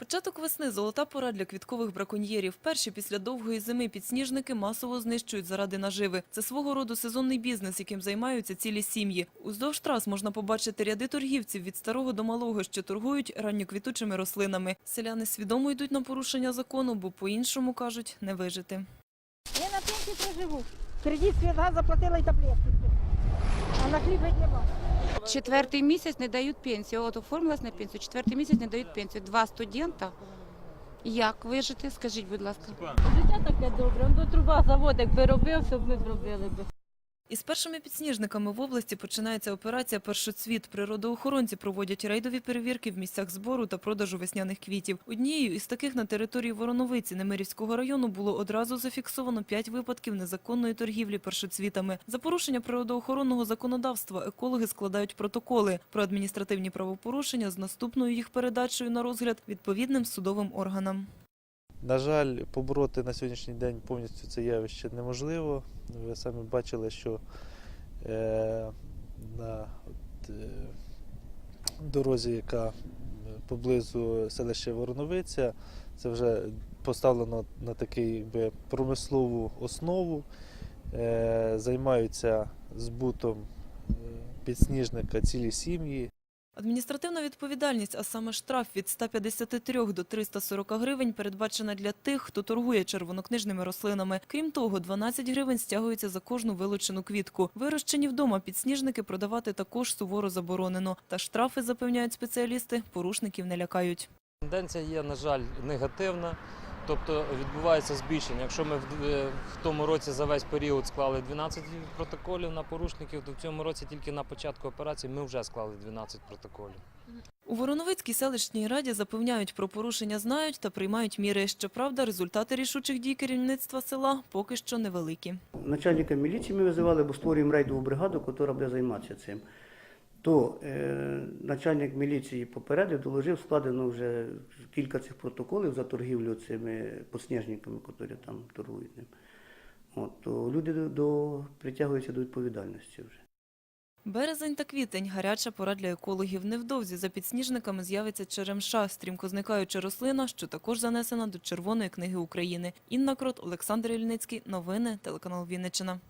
Початок весни – золота пора для квіткових браконьєрів. Перші після довгої зими підсніжники масово знищують заради наживи. Це свого роду сезонний бізнес, яким займаються цілі сім'ї. Уздовж трас можна побачити ряди торгівців від старого до малого, що торгують ранньоквітучими рослинами. Селяни свідомо йдуть на порушення закону, бо по-іншому, кажуть, не вижити. Я на пенсії проживу. Кредит світ заплатила і таблетки. А на хліб нема. Четвертий місяць не дають пенсію. От оформилась на пенсію, четвертий місяць не дають пенсію. Два студента. Як вижити? Скажіть, будь ласка. Життя таке добре, Ну, труба завод, якби робив, щоб ми зробили би. Із першими підсніжниками в області починається операція «Першоцвіт». Природоохоронці проводять рейдові перевірки в місцях збору та продажу весняних квітів. Однією із таких на території Вороновиці Немирівського району було одразу зафіксовано п'ять випадків незаконної торгівлі першоцвітами. За порушення природоохоронного законодавства екологи складають протоколи про адміністративні правопорушення з наступною їх передачею на розгляд відповідним судовим органам. На жаль, побороти на сьогоднішній день повністю це явище неможливо. Ви самі бачили, що е, на от, е, дорозі, яка поблизу селища Вороновиця, це вже поставлено на таку промислову основу. Е, займаються збутом е, підсніжника цілі сім'ї. Адміністративна відповідальність, а саме штраф від 153 до 340 гривень, передбачена для тих, хто торгує червонокнижними рослинами. Крім того, 12 гривень стягується за кожну вилучену квітку. Вирощені вдома підсніжники продавати також суворо заборонено. Та штрафи, запевняють спеціалісти, порушників не лякають. Тенденція є, на жаль, негативна. Тобто відбувається збільшення. Якщо ми в, е, в тому році за весь період склали 12 протоколів на порушників, то в цьому році тільки на початку операції ми вже склали 12 протоколів. У Вороновицькій селищній раді запевняють про порушення знають та приймають міри. Щоправда, результати рішучих дій керівництва села поки що невеликі. Начальника міліції ми визивали, бо створюємо рейдову бригаду, яка буде займатися цим. То е, начальник міліції попередив, доложив, складено вже кілька цих протоколів за торгівлю цими подсніжниками, які там торгують ним. От, то люди до, до, притягуються до відповідальності вже. Березень та квітень – гаряча пора для екологів. Невдовзі за підсніжниками з'явиться черемша, стрімко зникаюча рослина, що також занесена до Червоної книги України. Інна Крот, Олександр Ільницький. Новини, телеканал Вінниччина.